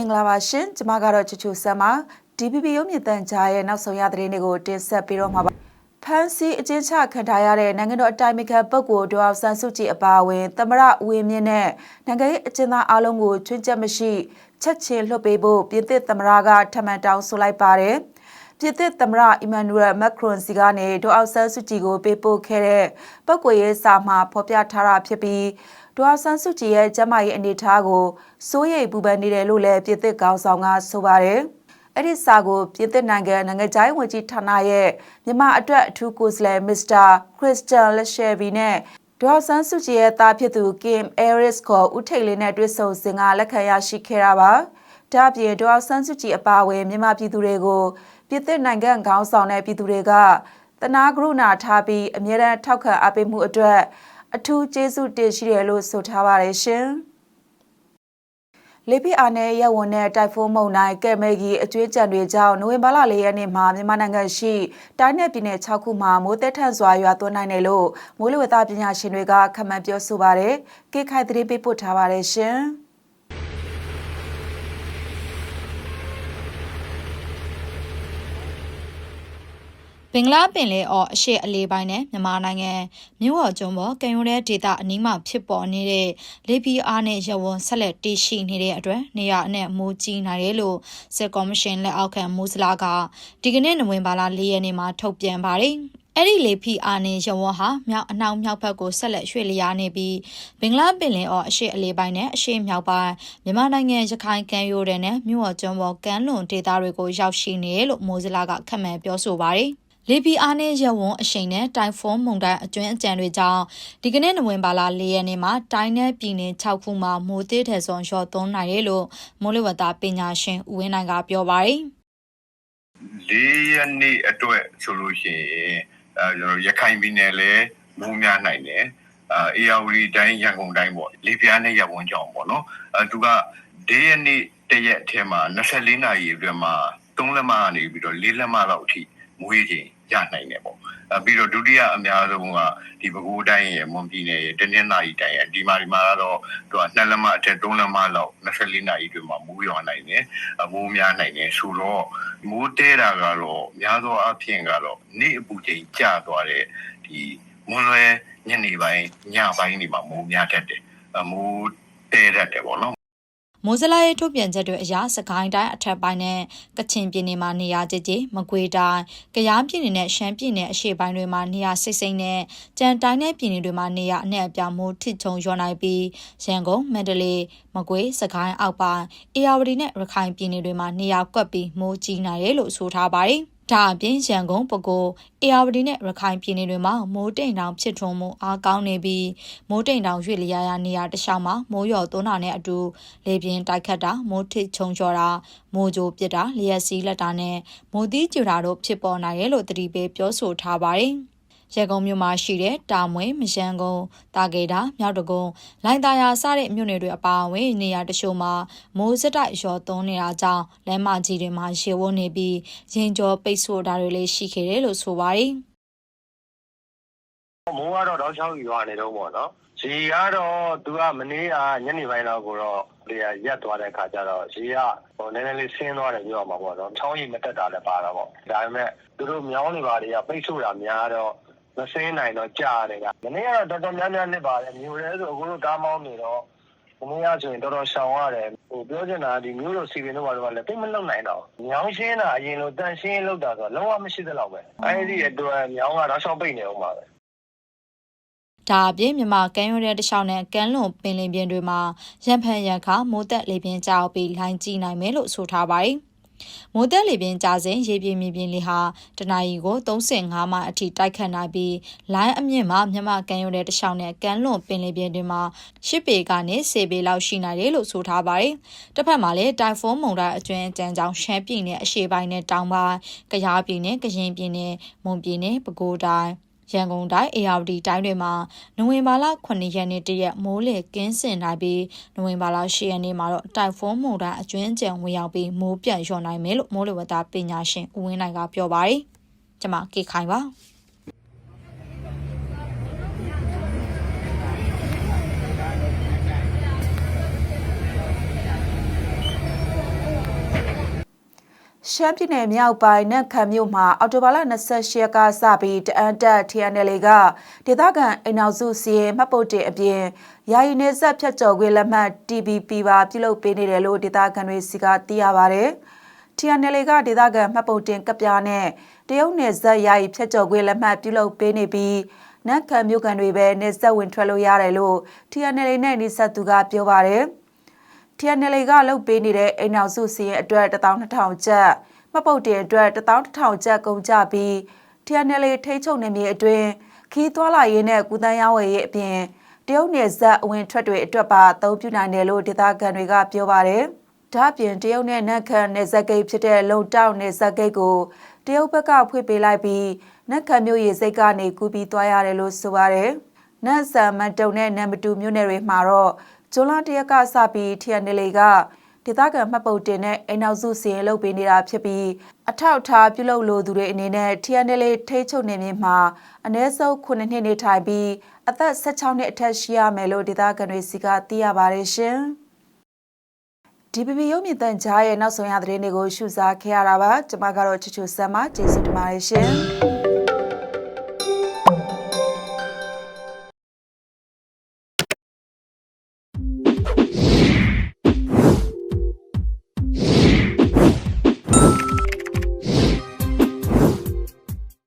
င်္ဂလာပါရှင်ကျမကတော့ချူချူဆမ်ပါ DPP ရုပ်မြင့်တန်ကြားရဲ့နောက်ဆုံးရသတင်းတွေကိုတင်ဆက်ပေးတော့မှာပါဖန်စီအကျဉ်းချခံထားရတဲ့နိုင်ငံတော်အတိုင်ပင်ခံပုဂ္ဂိုလ်ဒေါက်ဆန်စုကြည်အပါအဝင်သမရဦးဝင်းမြင့်နဲ့နိုင်ငံရေးအကျဉ်းသားအလုံးကိုချွင်းချက်မရှိချက်ချင်းလွှတ်ပေးဖို့ပြည်သစ်သမရကထပ်မံတောင်းဆိုလိုက်ပါတယ် ပြည်သစ်သမရအီမန်နူရယ်မက်ခရွန်စီကနေဒေါက်ဆန်စုကြည်ကိုပေးပို့ခဲ့တဲ့ပုဂ္ဂိုလ်ရေးစာမှာဖော်ပြထားတာဖြစ်ပြီးဒေါ်ဆန်းစုကြည်ရဲ့ကျမကြီးအနေအထားကိုစိုးရိမ်ပူပန်နေတယ်လို့လည်းပြည်သစ်ကောင်းဆောင်ကဆိုပါတယ်။အဲ့ဒီစာကိုပြည်သစ်နိုင်ငံနိုင်ငံခြားရေးဝန်ကြီးဌာနရဲ့မြန်မာအတွက်အထူးကိုယ်စားလှယ်မစ္စတာခရစ်စတန်လက်ရှယ်ဗီနဲ့ဒေါ်ဆန်းစုကြည်ရဲ့သားဖြစ်သူကင်အဲရစ်ကိုဦးထိတ်လေးနဲ့တွေ့ဆုံစဉ်ကလက်ခံရရှိခဲ့တာပါ။ ဒါ့အပြင်ဒေါ်ဆန်းစုကြည်အပါအဝင်မြန်မာပြည်သူတွေကိုပြည်သစ်နိုင်ငံခေါင်းဆောင်တဲ့ပြည်သူတွေကတနာကရုဏာထားပြီးအမြဲတမ်းထောက်ခံအားပေးမှုအတွက်အထူးကျေးဇူးတင်ရှိတယ်လို့ဆိုထားပါတယ်ရှင်။လေပြအာနယ်ရက်ဝန်နဲ့တိုက်ဖုန်းမုန်တိုင်းကဲမဲကြီးအကျွေးကြံတွေကြောင့်နိုဝင်ဘာလ၄ရက်နေ့မှာမြန်မာနိုင်ငံရှိတိုင်းနယ်ပြည်နယ်6ခုမှာမိုးသက်ထန်စွာရွာသွန်းနိုင်တယ်လို့မိုးလေဝသပညာရှင်တွေကခန့်မှန်းပြောဆိုပါတယ်။ကိခိုင်သတင်းပေးပို့ထားပါတယ်ရှင်။ ဘင်္ဂလားပင်လယ်အော်အရှေ့အလေးပိုင်းနဲ့မြန်မာနိုင်ငံမြို့ဝကျွန်းပေါ်ကံရိုးတဲ့ဒေသအနီးမှာဖြစ်ပေါ်နေတဲ့လေပီအားနဲ့ရဝွန်ဆက်လက်တည်ရှိနေတဲ့အတွက်နေရအနဲ့မိုးကြီးနိုင်တယ်လို့စစ်ကော်မရှင်လက်အောက်ခံမူစလာကဒီကနေ့နိုဝင်ဘာလ၄ရက်နေ့မှာထုတ်ပြန်ပါတယ်။အဲ့ဒီလေဖီအာနေရဝဟာမြောက်အနောက်မြောက်ဘက်ကိုဆက်လက်ရွှေ့လျားနေပြီးဘင်္ဂလားပင်လယ်အော်အရှေ့အလေးပိုင်းနဲ့အရှေ့မြောက်ပိုင်းမြန်မာနိုင်ငံရခိုင်ကမ်းရိုးတန်းနဲ့မြို့ဝကျွန်းပေါ်ကမ်းလွန်ဒေသတွေကိုရောက်ရှိနေတယ်လို့မိုးစလာကခန့်မှန်းပြောဆိုပါတယ်။ လေပီအားနဲ့ရဝွန်အရှိန်နဲ့တိုင်ဖွန်းမုန်တိုင်းအကျွင်းအကြံတွေကြောင့်ဒီကနေ့နိုဝင်ဘာလ၄ရက်နေ့မှာတိုင်းနယ်ပြည်နယ်6ခုမှာမိုးသေးတဲ့ဇွန်ရော့သွန်းနိုင်တယ်လို့မိုးလေဝသပညာရှင်ဦးဝင်းနိုင်ကပြောပါတယ်။၄ရက်နေ့အတွက်ဆိုလို့ရှိရင်အဲကျွန်တော်ရခိုင်ပြည်နယ်လည်းမိုးများနိုင်တယ်အာအေယာဝတီတိုင်းရန်ကုန်တိုင်းပေါ့လေပြားနဲ့ရဝန်ကြောင်ပေါ့နော်အဲသူက၄ရက်နေ့တရက်အထက်မှာ24နာရီအတွင်းမှာ3လက်မကနေပြီးတော့4လက်မလောက်အထိမွေးချိန် ရနိုင်တယ်ပေါ့အဲပြီးတော့ဒုတိယအများဆုံးကဒီပဲခူးတိုင်းရဲ့မွန်ပြည်နယ်ရဲ့တနင်္သာရီတိုင်းရဲ့ဒီမှာဒီမှာကတော့သူက2လက်မအထက်3လက်မလောက်24နာရီအတွင်းမှာမိုးရွာနိုင်တယ်မိုးများနိုင်တယ်ဆိုတော့မိုးတဲတာကတော့များသောအားဖြင့်ကတော့နေ့အပူချိန်ကျသွားတဲ့ဒီမွန်လွယ်ညနေပိုင်းညပိုင်းတွေမှာမိုးများတတ်တယ်မိုးတဲတတ်တယ်ပေါ့နော် မိုးစလာရဲ့ထုတ်ပြန်ချက်တွေအရစကိုင်းတိုင်းအထက်ပိုင်းနဲ့ကချင်ပြည်နယ်မှာနေရာကျကျမကွေးတိုင်း၊ကယားပြည်နယ်နဲ့ရှမ်းပြည်နယ်အရှေ့ပိုင်းတွေမှာနေရာစိတ်စိမ့်နဲ့ကြံတိုင်းနဲ့ပြည်နယ်တွေမှာနေရာအနှံ့အပြားမိုးထစ်ချုံရွာနိုင်ပြီးရန်ကုန်မန္တလေးမကွေးစကိုင်းအောက်ပိုင်းအေရဝတီနဲ့ရခိုင်ပြည်နယ်တွေမှာနေရာကွက်ပြီးမိုးကြီးနိုင်တယ်လို့ဆိုထားပါတယ်။ ဒါအပြင်ရန်ကုန်ပဲခူးအေရဝတီနဲ့ရခိုင်ပြည်နယ်တွေမှာမိုးတိမ်တောင်ဖြစ်ထွန်းမှုအားကောင်းနေပြီးမိုးတိမ်တောင်ရွေ့လျားရနေရာတခြားမှာမိုးရော်သွန်းတာနဲ့အတူလေပြင်းတိုက်ခတ်တာမိုးထစ်ချုံချော်တာမိုးကြိုပစ်တာလျက်စီးလက်တာနဲ့မိုးသီးကျူတာတို့ဖြစ်ပေါ်နိုင်တယ်လို့သတိပေးပြောဆိုထားပါတယ်။ ရန်ကုန်မြို့မှာရှိတဲ့တာမွေမရန်ကုန်တာကေတာမြောက်တကုန်းလိုင်တာယာစတဲ့မြို့နယ်တွေအပါအဝင်နေရာတချို့မှာမိုးစတိုက်ရောသွန်းနေတာကြောင့်လမ်းမကြီးတွေမှာရေဝန်းနေပြီးရင်ကျော်ပိတ်ဆို့တာတွေလည်းရှိခဲ့တယ်လို့ဆိုပါတယ်မိုးကတော့တောက်ချောက်ရွာနေတော့ပေါ့နော်။ရေကတော့သူကမနေ့ကညနေပိုင်းတော့ကိုတော့လေရက်သွားတဲ့ခါကျတော့ရေကဟိုနည်းနည်းလေးဆင်းသွားတယ်ပြောမှာပေါ့နော်။ချောင်းကြီးမတက်တာလည်းပါတော့ပေါ့။ဒါပေမဲ့သူတို့မြောင်းနေပါတွေကပိတ်ဆို့တာများတော့ မဆင်းနိုင်တော့ကြာတယ်က။မနေ့ကတော့တော်တော်များများနစ်ပါတယ်။မြို့ရဲဆိုအခုတို့ကားမောင်းနေတော့မနေ့ကဆိုရင်တော်တော်ရှောင်ရတယ်။ဟိုပြောချင်တာဒီမျိုးလိုစီပင်တို့ဘာလို့လဲတိတ်မလုံနိုင်တော့။မြောင်းရှင်းတာအရင်လိုတန်ရှင်းလောက်တာဆိုတော့လုံးဝမရှိသလောက်ပဲ။အဲဒီအတွက်မြောင်းကတော့ရှောက်ပိတ်နေအောင်ပါပဲ။ဒါအပြင်မြန်မာကမ်းရိုးတဲ့တခြားနဲ့ကမ်းလွန်ပင်လယ်ပြင်တွေမှာရံဖန်ရံခါမိုးသက်လေပြင်းကြောက်ပြီးလိုင်းကြည့်နိုင်မယ်လို့ဆိုထားပါတယ်။ မိုးသက်လေပြင်းကြစဉ်ရေပြင်းမြေပြင်းလေဟာတနအီကို35မိုင်အထိတိုက်ခတ်နိုင်ပြီးလိုင်းအမြင့်မှာမြန်မာကမ်းရိုးတဲ့တခြားနဲ့ကမ်းလွန်ပင်လယ်ပြင်တွေမှာ10ပေကနေ10ပေလောက်ရှိနိုင်တယ်လို့ဆိုထားပါတယ်။တစ်ဖက်မှာလည်းတိုင်ဖွန်းမုန်တိုင်းအကျွမ်းအကြံကြောင့်ရှမ်းပြည်နယ်အရှေ့ပိုင်းနဲ့တောင်ပိုင်း၊ကယားပြည်နယ်၊ကရင်ပြည်နယ်၊မွန်ပြည်နယ်၊ပဲခူးတိုင်း ရန်ကုန်တိုင်းအေရဝတီတိုင်းတွေမှာနိုဝင်ဘာလ9ရက်နေ့တရက်မိုးလေကင်းစင်နိုင်ပြီးနိုဝင်ဘာလ10ရက်နေ့မှာတော့တိုင်ဖွန်းမုန်တိုင်းအကျွမ်းကြံဝင်ရောက်ပြီးမိုးပြန်လျော့နိုင်မယ်လို့မိုးလေဝသပညာရှင်ဦးဝင်းနိုင်ကပြောပါတယ်။ကျွန်မကေခိုင်ပါ။ ရှမ်းပြည်နယ်မြောက်ပိုင်းနက်ခမ်မြို့မှာအော်တိုဘာလ28ရက်ကစပြီးတအန်တက် TNL ကဒေသခံအိမ်နောက်စုစီရင်မှတ်ပုတ်တင်အပြင်ယာယီနေဆက်ဖြတ်ကျော်ခွင့်လက်မှတ် TBP ပါပြုလုပ်ပေးနေတယ်လို့ဒေသခံတွေစီကသိရပါဗျ။ TNL ကဒေသခံမှတ်ပုတ်တင်ကပ်ပြားနဲ့တရုတ်နယ်စပ်ယာယီဖြတ်ကျော်ခွင့်လက်မှတ်ပြုလုပ်ပေးနေပြီးနက်ခမ်မြို့ကန်တွေပဲနယ်စပ်ဝင်ထွက်လို့ရတယ်လို့ TNL နဲ့နှိစက်သူကပြောပါတယ်။ TNL ကလုတ်ပေးနေတဲ့အိမ်နောက်စုစီရင်အတွက်12000ကျပ် မှတ်ပုတ်တင်အတွက်11000ကျပ်ကုန်ကြပြီး TNL ထိချုံနေမြေအတွင်းခီးသွွာလာရေးနဲ့ကုသန်းရောင်းဝယ်ရေးအပြင်တရုတ်နယ်စပ်အဝင်ထွက်တွေအတွက်ပါအသုံးပြုနိုင်တယ်လို့ဒေသခံတွေကပြောပါတယ်။ဒါ့အပြင်တရုတ်နဲ့နက်ခန်နယ်စပ်ဂိတ်ဖြစ်တဲ့လုံတောက်နယ်စပ်ဂိတ်ကိုတရုတ်ဘက်ကဖွင့်ပေးလိုက်ပြီးနက်ခန်မြို့ရေစိတ်ကနေကူပြီးသွားရတယ်လို့ဆိုပါတယ်။နတ်ဆန်မန်တုံနဲ့နံမတူမြို့နယ်တွေမှာတော့ဂျွန်လတရက်ကစပြီး TNL က ဒေသခံမှတ်ပုတ်တင်နဲ့အိမ်နောက်စုစီရင်လုပ်ပေးနေတာဖြစ်ပြီးအထောက်အထားပြုလုပ်လိုသူတွေအနေနဲ့ TNL ထိချုံနေမြေမှာအ ਨੇ ဆုံး9နှစ်နေထိုင်ပြီးအသက်16နှစ်အထက်ရှိရမယ်လို့ဒေသခံတွေစီကသိရပါတယ်ရှင်။ DPP ရုပ်မြင်သံကြားရဲ့နောက်ဆုံးရသတင်းတွေကိုရှုစားခဲ့ရတာပါကျွန်မကတော့ချူချူဆမ်မကျေးဇူးတင်ပါတယ်ရှင်